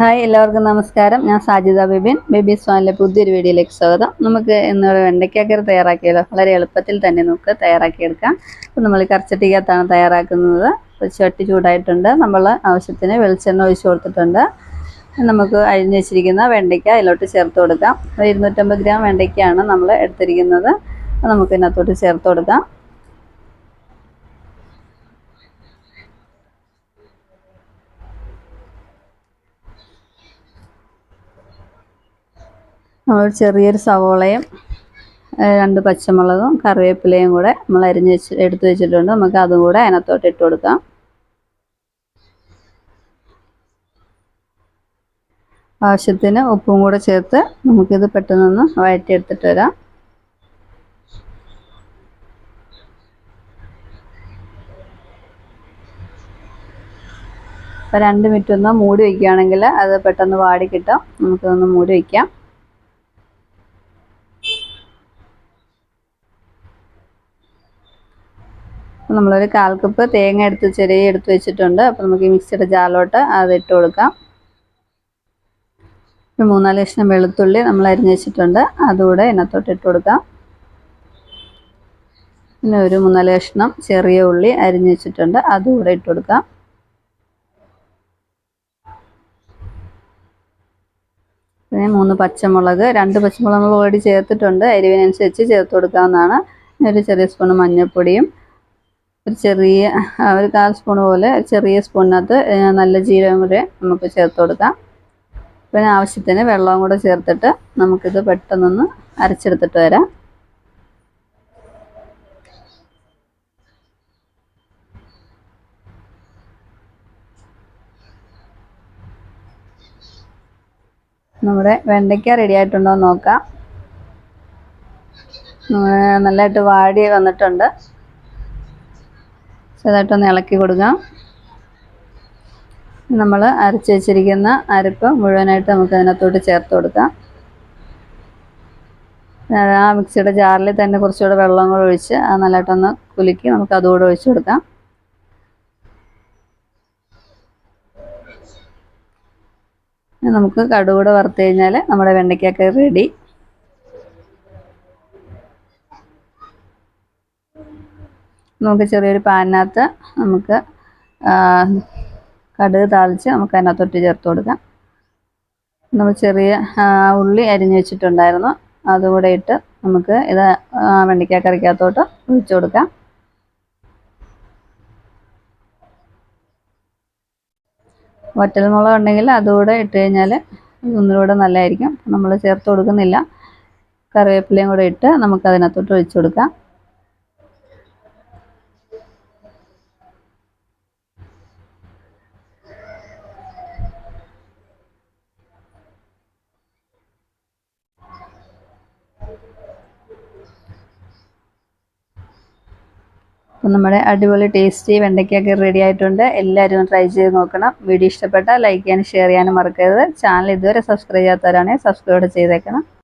Hi എല്ലാവർക്കും നമസ്കാരം. ഞാൻ സാജിത ബിബിൻ. ബേബി സ്വാനിലെ പുതിയൊരു വീഡിയോയിലേക്ക് സ്വാഗതം. നമുക്ക് ഇന്ന് വെണ്ടയ്ക്കാക്കറി തയ്യാറാക്കിയാലോ? വളരെ എളുപ്പത്തിൽ തന്നെ നമുക്ക് തയ്യാറാക്കിയെടുക്കാം. അപ്പോൾ നമ്മൾ കറച്ചട്ടിക്കകത്താണ് തയ്യാറാക്കുന്നത്. ചട്ടി ചൂടായിട്ടുണ്ട്. നമ്മൾ ആവശ്യത്തിന് വെളിച്ചെണ്ണ ഒഴിച്ചു കൊടുത്തിട്ടുണ്ട്. നമുക്ക് അഴിഞ്ഞു വെച്ചിരിക്കുന്ന വെണ്ടയ്ക്ക അതിലോട്ട് ചേർത്ത് കൊടുക്കാം. ഇരുന്നൂറ്റമ്പത് ഗ്രാം വെണ്ടയ്ക്കയാണ് നമ്മൾ എടുത്തിരിക്കുന്നത്. നമുക്ക് ഇതിനകത്തോട്ട് ചേർത്ത് കൊടുക്കാം. നമ്മൾ ചെറിയൊരു സവോളയും രണ്ട് പച്ചമുളകും കറിവേപ്പിലയും കൂടെ നമ്മൾ അരിഞ്ഞ് വെച്ച് എടുത്ത് വെച്ചിട്ടുണ്ട്. നമുക്ക് അതും കൂടെ അതിനകത്തോട്ട് ഇട്ട് കൊടുക്കാം. ആവശ്യത്തിന് ഉപ്പും കൂടെ ചേർത്ത് നമുക്കിത് പെട്ടെന്നൊന്ന് വഴറ്റിയെടുത്തിട്ട് വരാം. അപ്പോൾ രണ്ട് മിനിറ്റ് ഒന്ന് മൂടി വയ്ക്കുകയാണെങ്കിൽ അത് പെട്ടെന്ന് വാടി കിട്ടും. നമുക്കൊന്ന് മൂടി വയ്ക്കാം. നമ്മളൊരു കാൽ കപ്പ് തേങ്ങ എടുത്ത് ചെറിയ എടുത്ത് വെച്ചിട്ടുണ്ട്. അപ്പോൾ നമുക്ക് ഈ മിക്സിയുടെ ജാലോട്ട് അത് ഇട്ട് കൊടുക്കാം. ഒരു മൂന്നാൽ കഷ്ണം വെളുത്തുള്ളി നമ്മൾ അരിഞ്ഞ് വെച്ചിട്ടുണ്ട്. അതുകൂടെ ഇതിനകത്തോട്ട് ഇട്ട് കൊടുക്കാം. പിന്നെ ഒരു മൂന്നാൽ കഷ്ണം ചെറിയ ഉള്ളി അരിഞ്ഞ് വെച്ചിട്ടുണ്ട്. അതുകൂടെ ഇട്ട് കൊടുക്കാം. പിന്നെ മൂന്ന് പച്ചമുളക് രണ്ട് പച്ചമുളക് ഓടി ചേർത്തിട്ടുണ്ട്. എരിവിനനുസരിച്ച് ചേർത്ത് കൊടുക്കാവുന്നതാണ്. ഒരു ചെറിയ സ്പൂൺ മഞ്ഞൾപ്പൊടിയും ഒരു ചെറിയ ഒരു കാൽ സ്പൂൺ പോലെ ചെറിയ സ്പൂണിനകത്ത് നല്ല ജീരകം കൂടെ നമുക്ക് ചേർത്ത് കൊടുക്കാം. പിന്നെ ആവശ്യത്തിന് വെള്ളവും കൂടെ ചേർത്തിട്ട് നമുക്കിത് പെട്ടെന്നൊന്ന് അരച്ചെടുത്തിട്ട് വരാം. നമ്മുടെ വെണ്ടയ്ക്ക റെഡി ആയിട്ടുണ്ടോ എന്ന് നോക്കാം നല്ലതായിട്ട് വാടി വന്നിട്ടുണ്ട്. ചെറുതായിട്ടൊന്ന് ഇളക്കി കൊടുക്കാം. നമ്മൾ അരച്ച് വെച്ചിരിക്കുന്ന അരപ്പ് മുഴുവനായിട്ട് നമുക്ക് അതിനകത്തോട്ട് ചേർത്ത് കൊടുക്കാം. ആ മിക്സിയുടെ ജാറിൽ തന്നെ കുറച്ചുകൂടെ വെള്ളം കൂടെ ഒഴിച്ച് അത് നല്ലതായിട്ടൊന്ന് കുലുക്കി നമുക്ക് അതുകൂടെ ഒഴിച്ച് കൊടുക്കാം. നമുക്ക് കടുകൂടെ വറുത്ത് കഴിഞ്ഞാൽ നമ്മുടെ വെണ്ടയ്ക്കൊക്കെ റെഡി നമുക്ക് ചെറിയൊരു പാനിനകത്ത് നമുക്ക് കടുക് താളിച്ച് നമുക്ക് അതിനകത്തൊട്ട് ചേർത്ത് കൊടുക്കാം. നമ്മൾ ചെറിയ ഉള്ളി അരിഞ്ഞ് വെച്ചിട്ടുണ്ടായിരുന്നു. അതുകൂടെ ഇട്ട് നമുക്ക് ഇത് വെണ്ടയ്ക്ക കറിക്കകത്തോട്ട് ഒഴിച്ചു കൊടുക്കാം. വറ്റൽമുളക് ഉണ്ടെങ്കിൽ അതുകൂടെ ഇട്ട് കഴിഞ്ഞാൽ ഒന്നുകൂടെ നല്ലതായിരിക്കും. നമ്മൾ ചേർത്ത് കൊടുക്കുന്നില്ല. കറിവേപ്പിലയും കൂടെ ഇട്ട് നമുക്ക് അതിനകത്തോട്ട് ഒഴിച്ചു കൊടുക്കാം. അപ്പം നമ്മുടെ അടിപൊളി ടേസ്റ്റി വെണ്ടയ്ക്കൊക്കെ റെഡി ആയിട്ടുണ്ട്. എല്ലാവരും ട്രൈ ചെയ്ത് നോക്കണം. വീഡിയോ ഇഷ്ടപ്പെട്ടാൽ ലൈക്ക് ചെയ്യാനും ഷെയർ ചെയ്യാനും മറക്കരുത്. ചാനൽ ഇതുവരെ സബ്സ്ക്രൈബ് ചെയ്യാത്തവരാണെങ്കിൽ സബ്സ്ക്രൈബ് ചെയ്തേക്കണം.